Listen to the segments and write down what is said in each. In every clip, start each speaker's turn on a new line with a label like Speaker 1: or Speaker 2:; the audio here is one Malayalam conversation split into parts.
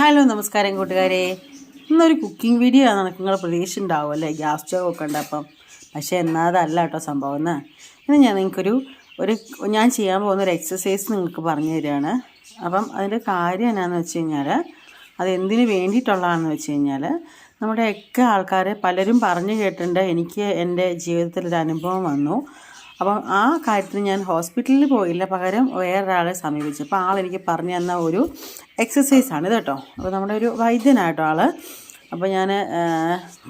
Speaker 1: ഹലോ നമസ്കാരം കൂട്ടുകാരെ. ഇന്നൊരു കുക്കിംഗ് വീഡിയോ ആണ് നിങ്ങൾ പ്രതീക്ഷ ഉണ്ടാവും അല്ലേ? ഗ്യാസ് സ്റ്റവ് ഒക്കെ ഉണ്ട് അപ്പം. പക്ഷേ എന്നാൽ അതല്ല കേട്ടോ സംഭവം എന്ന് ഇന്ന് ഞാൻ നിങ്ങൾക്കൊരു ഒരു ഞാൻ ചെയ്യാൻ പോകുന്ന ഒരു എക്സസൈസ് നിങ്ങൾക്ക് പറഞ്ഞു തരികയാണ്. അപ്പം അതിന്റെ കാര്യം എന്നാന്ന് വെച്ച് കഴിഞ്ഞാൽ അത് എന്തിനു വേണ്ടിയിട്ടുള്ളതാണെന്ന് വെച്ച് കഴിഞ്ഞാൽ നമ്മുടെ ഒക്കെ ആൾക്കാർ പലരും പറഞ്ഞു കേട്ടിട്ടുണ്ട്. എനിക്ക് എന്റെ ജീവിതത്തിൽ ഒരു അനുഭവം വന്നു. അപ്പം ആ കാര്യത്തിന് ഞാൻ ഹോസ്പിറ്റലിൽ പോയില്ല. പകരം വേറൊരാളെ സമീപിച്ചു. അപ്പോൾ ആൾ എനിക്ക് പറഞ്ഞു തന്ന ഒരു എക്സസൈസാണ് ഇത് കേട്ടോ. അപ്പോൾ നമ്മുടെ ഒരു വൈദ്യനായിട്ടോ ആൾ അപ്പോൾ ഞാൻ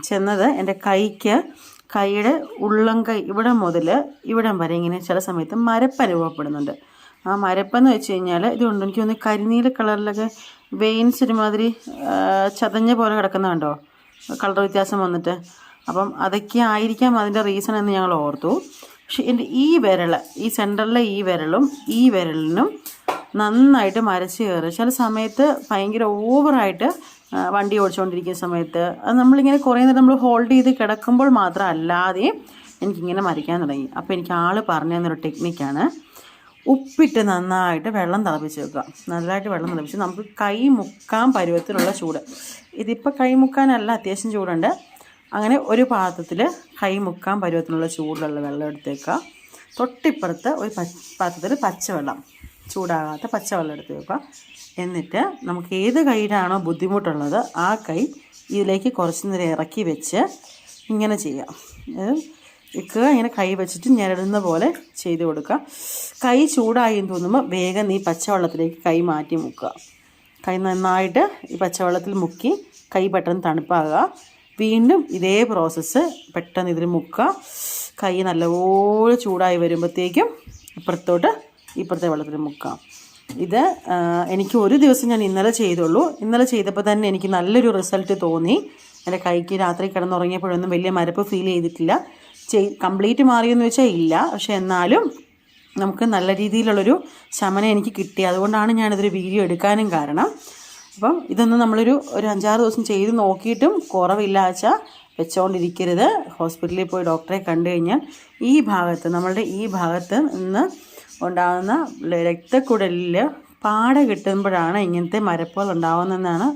Speaker 1: ചെന്നത് എന്റെ കൈക്ക് കൈയുടെ ഉള്ളം കൈ ഇവിടെ മുതൽ ഇവിടം വരെ ഇങ്ങനെ ചില സമയത്ത് മരപ്പ് അനുഭവപ്പെടുന്നുണ്ട്. ആ മരപ്പെന്ന് വെച്ച് കഴിഞ്ഞാൽ ഇതുകൊണ്ട് എനിക്ക് ഒന്ന് കരിനീല കളറിലൊക്കെ വെയിൻസ് ഒരുമാതിരി ചതഞ്ഞ പോലെ കിടക്കുന്നുണ്ടോ കളർ വ്യത്യാസം വന്നിട്ട്. അപ്പം അതൊക്കെ ആയിരിക്കാം അതിന്റെ റീസൺ എന്ന് ഞങ്ങൾ ഓർത്തു. പക്ഷെ എന്റെ ഈ വിരൽ ഈ സെന്ററിലെ ഈ വിരലും ഈ വിരലിനും നന്നായിട്ട് മരച്ച് കയറും. ചില സമയത്ത് ഭയങ്കര ഓവറായിട്ട് വണ്ടി ഓടിച്ചുകൊണ്ടിരിക്കുന്ന സമയത്ത് അത് നമ്മളിങ്ങനെ കുറേ നേരം നമ്മൾ ഹോൾഡ് ചെയ്ത് കിടക്കുമ്പോൾ മാത്രം അല്ലാതെയും എനിക്കിങ്ങനെ മരിക്കാൻ തുടങ്ങി. അപ്പോൾ എനിക്ക് ആൾ പറഞ്ഞു തന്നൊരു ടെക്നിക്കാണ് ഉപ്പിട്ട് നന്നായിട്ട് വെള്ളം തിളപ്പിച്ച് വെക്കുക. നല്ലതായിട്ട് വെള്ളം തിളപ്പിച്ച് നമുക്ക് കൈ മുക്കാൻ പരുവത്തിലുള്ള ചൂട്. ഇതിപ്പോൾ കൈ മുക്കാനല്ല അത്യാവശ്യം ചൂടുണ്ട്. അങ്ങനെ ഒരു പാത്രത്തിൽ കൈ മുക്കാൻ പരുവത്തിനുള്ള ചൂടുള്ള വെള്ളം എടുത്തേക്കുക. തൊട്ടിപ്പുറത്ത് ഒരു പാത്രത്തിൽ പച്ചവെള്ളം ചൂടാകാത്ത പച്ചവെള്ളം എടുത്ത് വെക്കുക. എന്നിട്ട് നമുക്ക് ഏത് കൈയിലാണോ ബുദ്ധിമുട്ടുള്ളത് ആ കൈ ഇതിലേക്ക് കുറച്ച് നേരം ഇറക്കി വെച്ച് ഇങ്ങനെ ചെയ്യാം ഇക്കുക ഇങ്ങനെ കൈ വെച്ചിട്ട് ഞെരടുന്ന പോലെ ചെയ്ത് കൊടുക്കുക. കൈ ചൂടായി എന്ന് തോന്നുമ്പോൾ വേഗം നീ പച്ചവെള്ളത്തിലേക്ക് കൈ മാറ്റി മുക്കുക. കൈ നന്നായിട്ട് ഈ പച്ചവെള്ളത്തിൽ മുക്കി കൈ പെട്ടെന്ന് തണുപ്പാകുക. വീണ്ടും ഇതേ പ്രോസസ്സ് പെട്ടെന്ന് ഇതിൽ മുക്കുക. കൈ നല്ലപോലെ ചൂടായി വരുമ്പോഴത്തേക്കും ഇപ്പുറത്തോട്ട് ഇപ്പുറത്തെ വെള്ളത്തിൽ മുക്കാം ഇത് എനിക്ക് ഒരു ദിവസം ഞാൻ ഇന്നലെ ചെയ്തുള്ളൂ. ഇന്നലെ ചെയ്തപ്പോൾ തന്നെ എനിക്ക് നല്ലൊരു റിസൾട്ട് തോന്നി. എന്റെ കൈക്ക് രാത്രി കിടന്നുറങ്ങിയപ്പോഴൊന്നും വലിയ മരപ്പ് ഫീൽ ചെയ്തിട്ടില്ല. ചെയ് കംപ്ലീറ്റ് മാറിയെന്ന് വെച്ചാൽ ഇല്ല. പക്ഷേ എന്നാലും നമുക്ക് നല്ല രീതിയിലുള്ളൊരു ശമനം എനിക്ക് കിട്ടി. അതുകൊണ്ടാണ് ഞാനിതൊരു വീഡിയോ എടുക്കാനും കാരണം. അപ്പം ഇതൊന്ന് നമ്മളൊരു ഒരു അഞ്ചാറ് ദിവസം ചെയ്ത് നോക്കിയിട്ടും കുറവില്ലാച്ച വെച്ചുകൊണ്ടിരിക്കരുത് ഹോസ്പിറ്റലിൽ പോയി ഡോക്ടറെ കണ്ടു കഴിഞ്ഞാൽ ഈ ഭാഗത്ത് നമ്മളുടെ ഈ ഭാഗത്ത് നിന്ന് ഉണ്ടാകുന്ന രക്തക്കുടലിൽ പാട കിട്ടുമ്പോഴാണ് ഇങ്ങനത്തെ മരപ്പോൾ ഉണ്ടാകുന്നതെന്നാണ്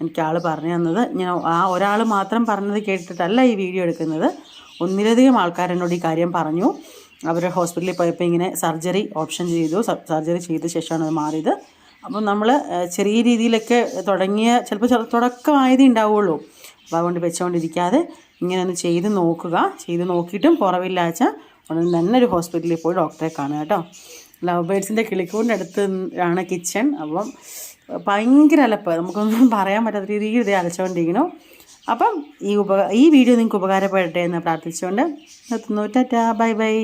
Speaker 1: എനിക്ക് ആൾ പറഞ്ഞു തന്നത്. ഞാൻ ആ ഒരാൾ മാത്രം പറഞ്ഞത് കേട്ടിട്ടല്ല ഈ വീഡിയോ എടുക്കുന്നത്. ഒന്നിലധികം ആൾക്കാർ എന്നോട് ഈ കാര്യം പറഞ്ഞു. അവർ ഹോസ്പിറ്റലിൽ പോയപ്പോൾ ഇങ്ങനെ സർജറി ഓപ്ഷൻ ചെയ്തു. സർജറി ചെയ്ത ശേഷമാണ് അത് മാറിയത്. അപ്പം നമ്മൾ ചെറിയ രീതിയിലൊക്കെ തുടങ്ങിയ ചിലപ്പോൾ തുടക്കമായതേ ഉണ്ടാവുള്ളൂ. അപ്പോൾ അതുകൊണ്ട് വെച്ചുകൊണ്ടിരിക്കാതെ ഇങ്ങനെ ഒന്ന് ചെയ്ത് നോക്കുക. ചെയ്ത് നോക്കിയിട്ടും കുറവില്ലാച്ച ഉടൻ തന്നെ ഒരു ഹോസ്പിറ്റലിൽ പോയി ഡോക്ടറെ കാണുക കേട്ടോ. ലവ് ബേഡ്സിന്റെ കിളിക്കൂടിന്റെ അടുത്ത് ആണ് കിച്ചൺ. അപ്പം ഭയങ്കര അലപ്പ്. നമുക്കൊന്നും പറയാൻ പറ്റാത്ത രീതിയിൽ ഇത് അലച്ചുകൊണ്ടിരിക്കണം അപ്പം ഈ ഉപ ഈ വീഡിയോ നിങ്ങൾക്ക് ഉപകാരപ്പെടട്ടെ എന്ന് പ്രാർത്ഥിച്ചുകൊണ്ട് നിർത്തുന്നു. ടാറ്റാ. Bye bye.